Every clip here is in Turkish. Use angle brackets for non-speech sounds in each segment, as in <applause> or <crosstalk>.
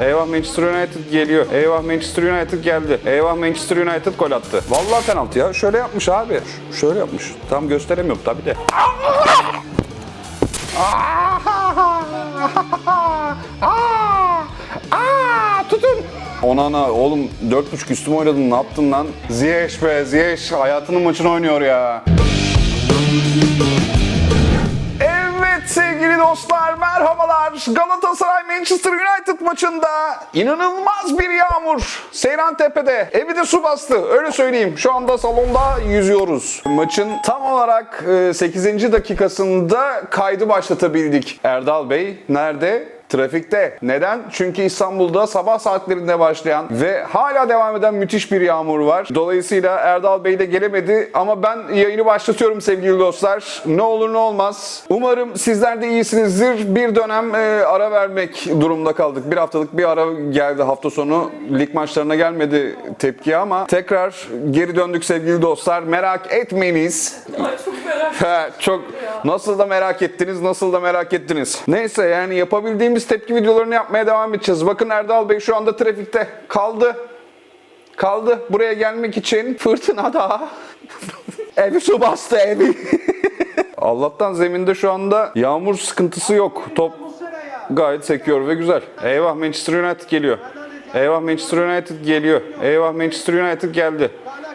Eyvah Manchester United geliyor. Eyvah Manchester United geldi. Eyvah Manchester United gol attı. Vallahi penaltı ya. Şöyle yapmış abi. Ş- Şöyle yapmış. Tam gösteremiyorum tabii de. tutun. Onana oğlum 4.5 üstüme oynadın ne yaptın lan? Ziyech be Ziyech hayatının maçını oynuyor ya. Sevgili dostlar merhabalar. Galatasaray Manchester United maçında inanılmaz bir yağmur. Seyran Tepe'de evi de su bastı öyle söyleyeyim. Şu anda salonda yüzüyoruz. Maçın tam olarak e, 8. dakikasında kaydı başlatabildik. Erdal Bey nerede? Trafikte. Neden? Çünkü İstanbul'da sabah saatlerinde başlayan ve hala devam eden müthiş bir yağmur var. Dolayısıyla Erdal Bey de gelemedi ama ben yayını başlatıyorum sevgili dostlar. Ne olur ne olmaz. Umarım sizler de iyisinizdir. Bir dönem e, ara vermek durumda kaldık. Bir haftalık bir ara geldi hafta sonu. Lig maçlarına gelmedi tepki ama tekrar geri döndük sevgili dostlar. Merak etmeyiniz. Çok nasıl da merak ettiniz, nasıl da merak ettiniz. Neyse yani yapabildiğimiz tepki videolarını yapmaya devam edeceğiz. Bakın Erdal Bey şu anda trafikte kaldı. Kaldı. Buraya gelmek için fırtınada <laughs> evi su bastı evi. <laughs> Allah'tan zeminde şu anda yağmur sıkıntısı yok. Top gayet sekiyor ve güzel. Eyvah Manchester United geliyor. Eyvah Manchester United geliyor. Eyvah Manchester United geldi.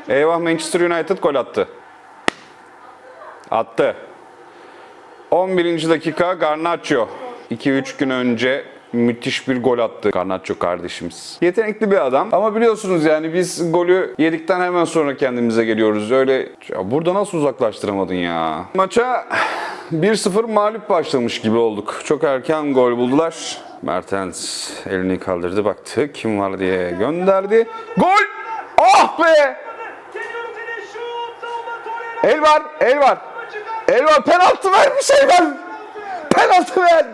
Eyvah Manchester United gol attı. Attı. 11. dakika Garnacho. 2-3 gün önce müthiş bir gol attı Garnacho kardeşimiz. Yetenekli bir adam ama biliyorsunuz yani biz golü yedikten hemen sonra kendimize geliyoruz. Öyle ya burada nasıl uzaklaştıramadın ya? Maça 1-0 mağlup başlamış gibi olduk. Çok erken gol buldular. Mertens elini kaldırdı baktı kim var diye gönderdi. Gol! Ah be! El var, el var. El var, penaltı ver bir şey ver. Penaltı ver.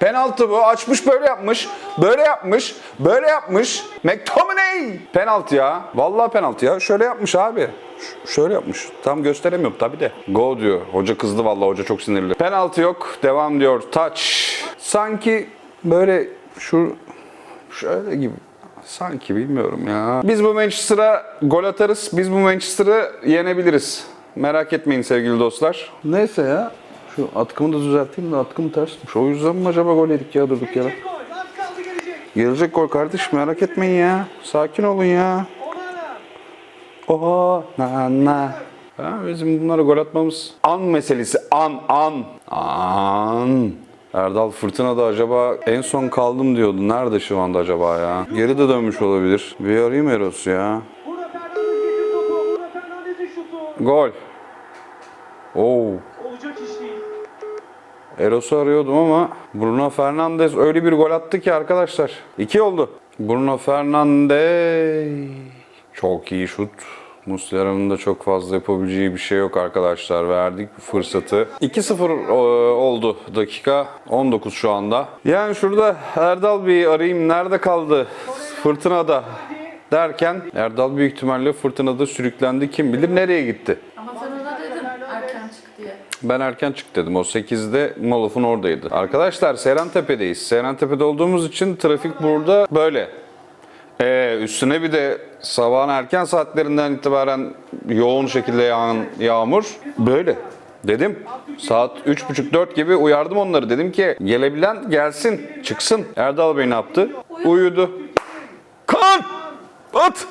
Penaltı bu. Açmış böyle yapmış. Böyle yapmış. Böyle yapmış. McTominay. Penaltı ya. Vallahi penaltı ya. Şöyle yapmış abi. Ş- şöyle yapmış. Tam gösteremiyorum tabii de. Go diyor. Hoca kızdı vallahi hoca çok sinirli. Penaltı yok. Devam diyor. Touch. Sanki böyle şu şöyle gibi. Sanki bilmiyorum ya. Biz bu Manchester'a gol atarız. Biz bu Manchester'ı yenebiliriz. Merak etmeyin sevgili dostlar. Neyse ya. Şu atkımı da düzelteyim de atkım tersmiş. O yüzden mi acaba gol yedik ya durduk yere? Gol. Az kaldı gelecek. Gelecek gol kardeş merak etmeyin ya. Sakin olun ya. Oha na na. Ha, bizim bunlara gol atmamız an meselesi. An an. An. Erdal Fırtına'da acaba en son kaldım diyordu. Nerede şu anda acaba ya? Geri de dönmüş olabilir. Bir arayayım Eros ya. Burada Fernandez getir topu. Burada Fernandez'in şutu. Gol. Oo. Olacak iş değil. Eros'u arıyordum ama Bruno Fernandes öyle bir gol attı ki arkadaşlar. İki oldu. Bruno Fernandes. Çok iyi şut. Muslera'nın da çok fazla yapabileceği bir şey yok arkadaşlar. Verdik bu fırsatı. 2-0 o- oldu dakika. 19 şu anda. Yani şurada Erdal bir arayayım. Nerede kaldı? Fırtınada derken Erdal büyük ihtimalle fırtınada sürüklendi. Kim bilir nereye gitti? Ama sen ona dedin erken çık diye. Ben erken çık dedim. O 8'de Molof'un oradaydı. Arkadaşlar Seyrantepe'deyiz. Seyrantepe'de olduğumuz için trafik burada böyle. Ee, üstüne bir de sabahın erken saatlerinden itibaren yoğun şekilde yağan yağmur böyle. Dedim saat 3.30-4 gibi uyardım onları. Dedim ki gelebilen gelsin, çıksın. Erdal Bey ne yaptı? Uyudu. Kan! At!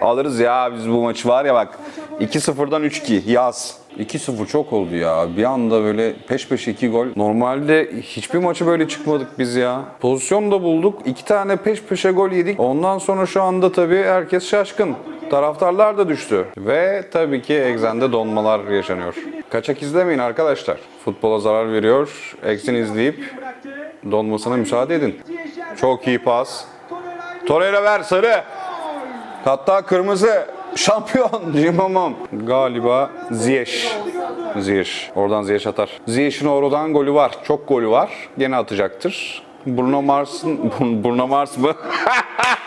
Alırız ya biz bu maçı var ya bak. 2-0'dan 3-2 yaz. 2-0 çok oldu ya. Bir anda böyle peş peşe 2 gol. Normalde hiçbir maçı böyle çıkmadık biz ya. Pozisyon da bulduk. 2 tane peş peşe gol yedik. Ondan sonra şu anda tabii herkes şaşkın. Taraftarlar da düştü. Ve tabii ki egzende donmalar yaşanıyor. Kaçak izlemeyin arkadaşlar. Futbola zarar veriyor. Eksin izleyip donmasına müsaade edin. Çok iyi pas. Torreira ver sarı. Hatta kırmızı. Şampiyon <laughs> Cimamam. Galiba Ziyech. Ziyech. Oradan Ziyech atar. Ziyech'in oradan golü var. Çok golü var. Gene atacaktır. Bruno Mars'ın... <laughs> Bruno Mars mı? <laughs>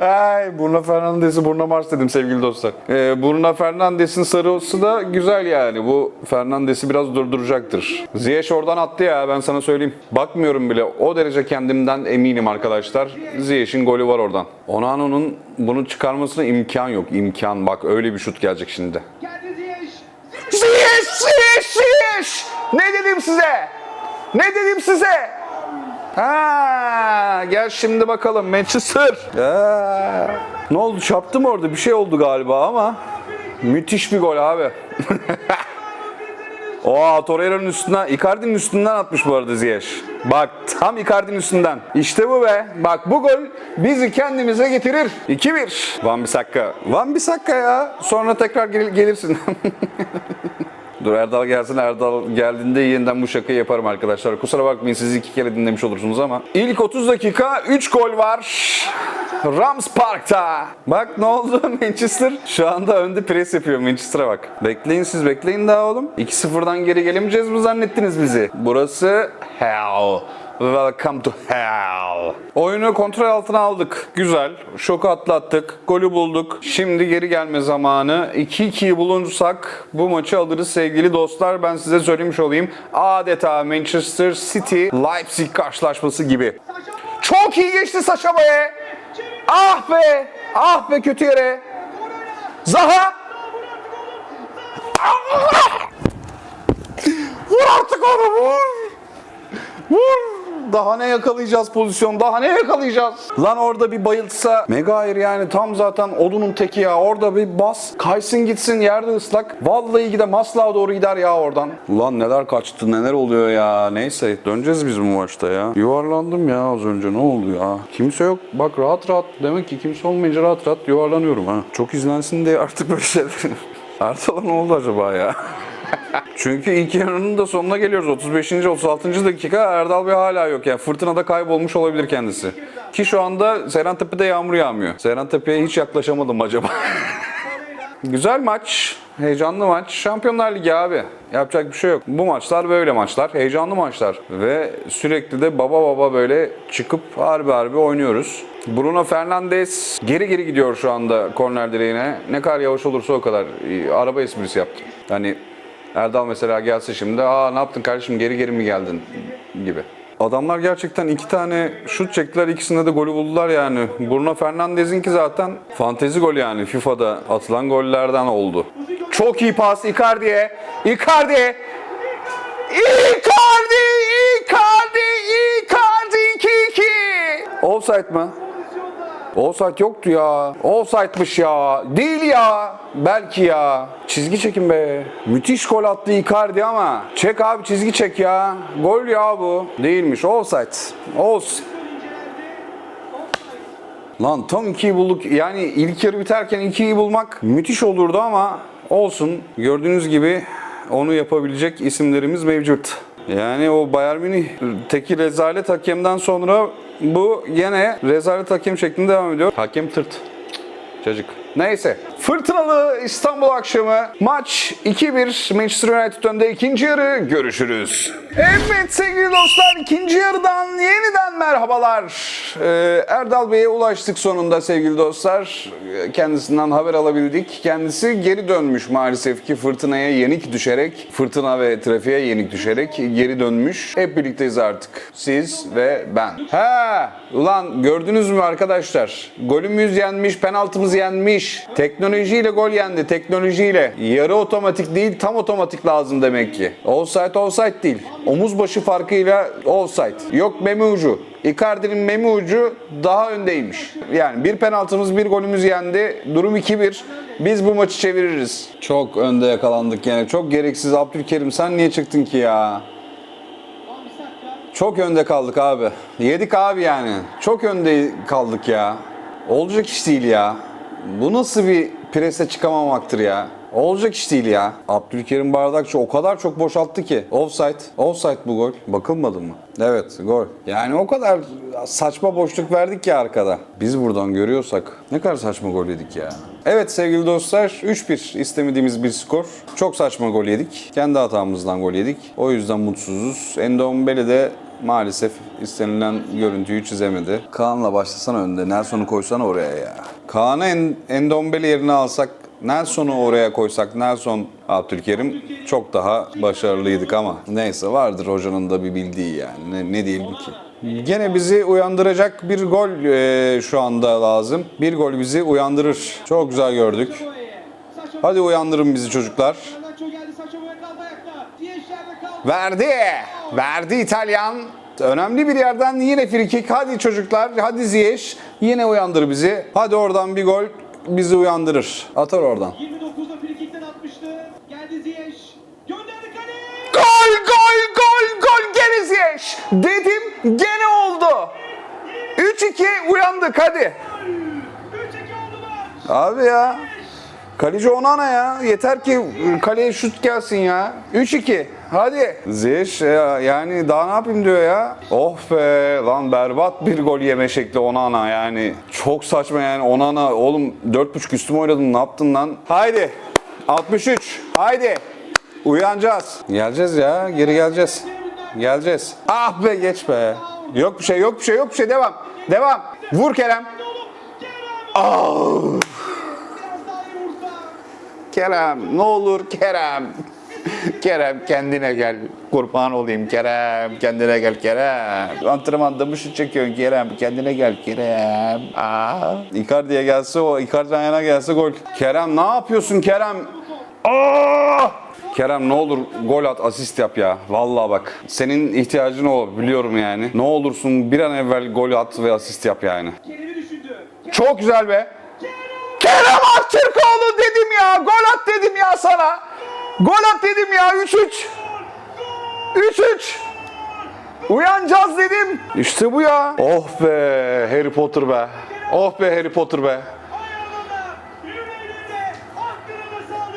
Ay Bruno Fernandes'i Bruno Mars dedim sevgili dostlar. Ee, Bruno Fernandes'in sarısı da güzel yani. Bu Fernandes'i biraz durduracaktır. Ziyech oradan attı ya ben sana söyleyeyim. Bakmıyorum bile. O derece kendimden eminim arkadaşlar. Ziyech'in golü var oradan. Onano'nun bunu çıkarmasına imkan yok. İmkan bak öyle bir şut gelecek şimdi. Ziyech, Ziyech, Ziyech! Ne dedim size? Ne dedim size? Ha, gel şimdi bakalım Manchester. Ne oldu? Çarptı mı orada? Bir şey oldu galiba ama. Müthiş bir gol abi. <laughs> Oha Torreira'nın üstünden, Icardi'nin üstünden atmış bu arada Ziyech. Bak tam Icardi'nin üstünden. İşte bu be. Bak bu gol bizi kendimize getirir. 2-1. Van Bissaka. Van Bissaka ya. Sonra tekrar gel- gelirsin. <laughs> Dur Erdal gelsin. Erdal geldiğinde yeniden bu şakayı yaparım arkadaşlar. Kusura bakmayın sizi iki kere dinlemiş olursunuz ama. İlk 30 dakika 3 gol var. Rams Park'ta. Bak ne oldu <laughs> Manchester? Şu anda önde pres yapıyor Manchester'a bak. Bekleyin siz bekleyin daha oğlum. 2-0'dan geri gelemeyeceğiz mi zannettiniz bizi? Burası hell. Welcome to hell. Oyunu kontrol altına aldık. Güzel. Şoku atlattık. Golü bulduk. Şimdi geri gelme zamanı. 2-2'yi bulursak bu maçı alırız sevgili dostlar. Ben size söylemiş olayım. Adeta Manchester City Leipzig karşılaşması gibi. Çok iyi geçti Saşa be. Ah be. Ah be kötü yere. Zaha. Vur artık onu vur. Vur. Daha ne yakalayacağız pozisyon? Daha ne yakalayacağız? Lan orada bir bayıltsa Megair yani tam zaten odunun teki ya. Orada bir bas. Kaysın gitsin yerde ıslak. Vallahi gide Maslak'a doğru gider ya oradan. Ulan neler kaçtı neler oluyor ya. Neyse döneceğiz biz bu maçta ya. Yuvarlandım ya az önce ne oldu ya. Kimse yok. Bak rahat rahat. Demek ki kimse olmayınca rahat rahat yuvarlanıyorum ha. Çok izlensin diye artık böyle <laughs> şeyler. Ertal'a ne oldu acaba ya? Çünkü ilk yarının da sonuna geliyoruz. 35. 36. dakika Erdal Bey hala yok. Yani fırtınada kaybolmuş olabilir kendisi. Ki şu anda Seyrantepe'de yağmur yağmıyor. Seyrantepe'ye hiç yaklaşamadım acaba. <laughs> Güzel maç. Heyecanlı maç. Şampiyonlar Ligi abi. Yapacak bir şey yok. Bu maçlar böyle maçlar. Heyecanlı maçlar. Ve sürekli de baba baba böyle çıkıp harbi harbi oynuyoruz. Bruno Fernandes geri geri gidiyor şu anda korner direğine. Ne kadar yavaş olursa o kadar. Araba esprisi yaptı. Hani Erdal mesela gelse şimdi aa ne yaptın kardeşim geri geri mi geldin gibi. Adamlar gerçekten iki tane şut çektiler ikisinde de golü buldular yani. Bruno Fernandes'in ki zaten fantezi gol yani FIFA'da atılan gollerden oldu. Çok iyi pas Icardi'ye. Icardi. Icardi! Icardi! Icardi 2-2. Offside mı? Offside yoktu ya. Offside'mış ya. Değil ya. Belki ya. Çizgi çekin be. Müthiş gol attı Icardi ama. Çek abi çizgi çek ya. Gol ya bu. Değilmiş. Offside. Olsun. Lan tam 2'yi bulduk. Yani ilk yarı biterken 2'yi bulmak müthiş olurdu ama olsun. Gördüğünüz gibi onu yapabilecek isimlerimiz mevcut. Yani o Bayern Münih teki rezalet hakemden sonra bu yine rezalet hakem şeklinde devam ediyor. Hakem tırt. Çocuk. Neyse. Fırtınalı İstanbul akşamı maç 2-1 Manchester United önde ikinci yarı görüşürüz. Evet sevgili dostlar ikinci yarıdan yeniden merhabalar. Ee, Erdal Bey'e ulaştık sonunda sevgili dostlar. Ee, Kendisinden haber alabildik. Kendisi geri dönmüş maalesef ki fırtınaya yenik düşerek, fırtına ve trafiğe yenik düşerek geri dönmüş. Hep birlikteyiz artık. Siz ve ben. He, ulan gördünüz mü arkadaşlar? Golümüz yenmiş, penaltımız yenmiş. Teknolojiyle gol yendi, teknolojiyle. Yarı otomatik değil, tam otomatik lazım demek ki. Offside offside değil. Omuz başı farkıyla offside. Yok meme ucu. Icardi'nin meme ucu daha öndeymiş. Yani bir penaltımız, bir golümüz yendi. Durum 2-1. Biz bu maçı çeviririz. Çok önde yakalandık yani. Çok gereksiz. Abdülkerim sen niye çıktın ki ya? Çok önde kaldık abi. Yedik abi yani. Çok önde kaldık ya. Olacak iş değil ya. Bu nasıl bir prese çıkamamaktır ya? Olacak iş değil ya. Abdülkerim Bardakçı o kadar çok boşalttı ki. Offside. Offside bu gol. Bakılmadı mı? Evet gol. Yani o kadar saçma boşluk verdik ya arkada. Biz buradan görüyorsak ne kadar saçma gol yedik ya. Evet sevgili dostlar 3-1 istemediğimiz bir skor. Çok saçma gol yedik. Kendi hatamızdan gol yedik. O yüzden mutsuzuz. Endombele de maalesef istenilen görüntüyü çizemedi. Kaan'la başlasana önde. Nelson'u koysana oraya ya. Kaan'ı en, yerine alsak Nelson'u oraya koysak Nelson Abdülkerim çok daha başarılıydık ama neyse vardır hocanın da bir bildiği yani ne, ne diyelim ki. Gene bizi uyandıracak bir gol e, şu anda lazım. Bir gol bizi uyandırır. Çok güzel gördük. Hadi uyandırın bizi çocuklar. Verdi. Verdi İtalyan. Önemli bir yerden yine frikik. Hadi çocuklar. Hadi Ziyech. Yine uyandır bizi. Hadi oradan bir gol bizi uyandırır. Atar oradan. 29'da frikikten atmıştı. Geldi Ziyech. Gönderdi kaleye. Gol gol gol gol gene Ziyech. Dedim gene oldu. 3-2 uyandık hadi. 3-2 oldu maç. Abi ya. Kaleci Onana ya. Yeter ki kaleye şut gelsin ya. 3-2. Hadi. Ziyech ya, yani daha ne yapayım diyor ya. Oh be lan berbat bir gol yeme şekli Onana yani. Çok saçma yani Onana. Oğlum 4.5 üstüme oynadın ne yaptın lan? Haydi. 63. Haydi. Uyanacağız. Geleceğiz ya. Geri geleceğiz. Geleceğiz. Ah be geç be. Yok bir şey yok bir şey yok bir şey devam. Devam. Vur Kerem. Ah. Kerem ne olur Kerem. <laughs> Kerem kendine gel. Kurban olayım Kerem. Kendine gel Kerem. Antrenmanda mı şut çekiyorsun Kerem? Kendine gel Kerem. Aa. Icardi'ye gelse o. Icardi ayağına gelse gol. Kerem ne yapıyorsun Kerem? Aa! Kerem ne olur gol at, asist yap ya. Vallahi bak. Senin ihtiyacın o biliyorum yani. Ne olursun bir an evvel gol at ve asist yap yani. Çok güzel be. Kerem Aktürkoğlu dedim ya. Gol at dedim ya sana. Gol at dedim ya. 3-3. 3-3. Uyanacağız dedim. İşte bu ya. Oh be Harry Potter be. Oh be Harry Potter be.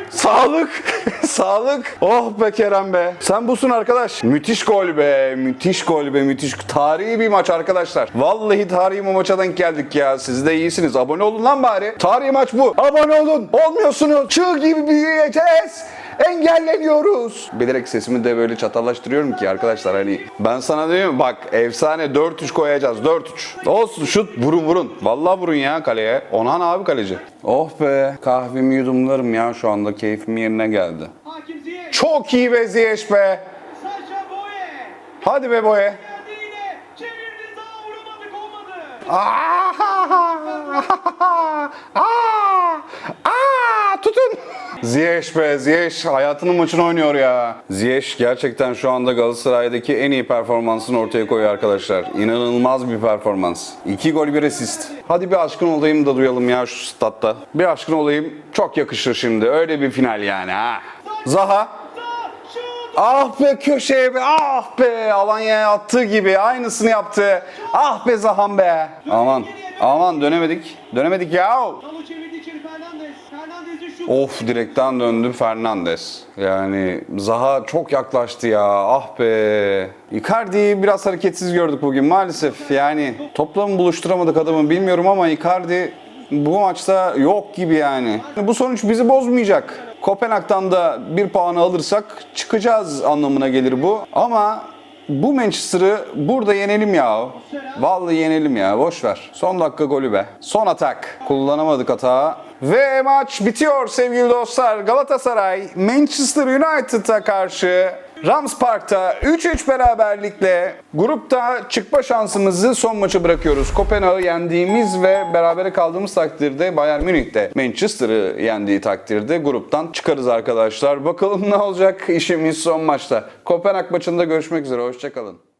Sağlık. <laughs> Sağlık. Oh be Kerem be. Sen busun arkadaş. Müthiş gol be. Müthiş gol be. Müthiş. Tarihi bir maç arkadaşlar. Vallahi tarihi bir maça denk geldik ya. Siz de iyisiniz. Abone olun lan bari. Tarihi maç bu. Abone olun. Olmuyorsunuz. Çığ gibi büyüyeceğiz. Engelleniyoruz. Bilerek sesimi de böyle çatallaştırıyorum ki arkadaşlar hani ben sana diyorum bak efsane 4-3 koyacağız 4-3. Olsun şut vurun vurun. Vallahi vurun ya kaleye. Onan abi kaleci. Oh be kahvemi yudumlarım ya şu anda keyfim yerine geldi. Çok iyi be Ziyech be. Hadi be boye. Olmadı. Aa, aa, tutun. Ziyech be Ziyech hayatının maçını oynuyor ya. Ziyech gerçekten şu anda Galatasaray'daki en iyi performansını ortaya koyuyor arkadaşlar. İnanılmaz bir performans. İki gol bir asist. Hadi bir aşkın olayım da duyalım ya şu statta. Bir aşkın olayım çok yakışır şimdi. Öyle bir final yani ha. Zaha. Ah be köşeye be ah be Alanya'ya attığı gibi aynısını yaptı. Ah be Zahan be. Aman aman dönemedik. Dönemedik ya. Of direkten döndü Fernandes. Yani Zaha çok yaklaştı ya. Ah be. Icardi'yi biraz hareketsiz gördük bugün maalesef. Yani topla buluşturamadık adamı bilmiyorum ama Icardi bu maçta yok gibi yani. Bu sonuç bizi bozmayacak. Kopenhag'dan da bir puanı alırsak çıkacağız anlamına gelir bu. Ama bu Manchester'ı burada yenelim ya. Vallahi yenelim ya. Boş ver. Son dakika golü be. Son atak. Kullanamadık hata. Ve maç bitiyor sevgili dostlar. Galatasaray Manchester United'a karşı Rams Park'ta 3-3 beraberlikle grupta çıkma şansımızı son maçı bırakıyoruz. Kopenhag'ı yendiğimiz ve berabere kaldığımız takdirde Bayern Münih'te Manchester'ı yendiği takdirde gruptan çıkarız arkadaşlar. Bakalım ne olacak işimiz son maçta. Kopenhag maçında görüşmek üzere. Hoşçakalın.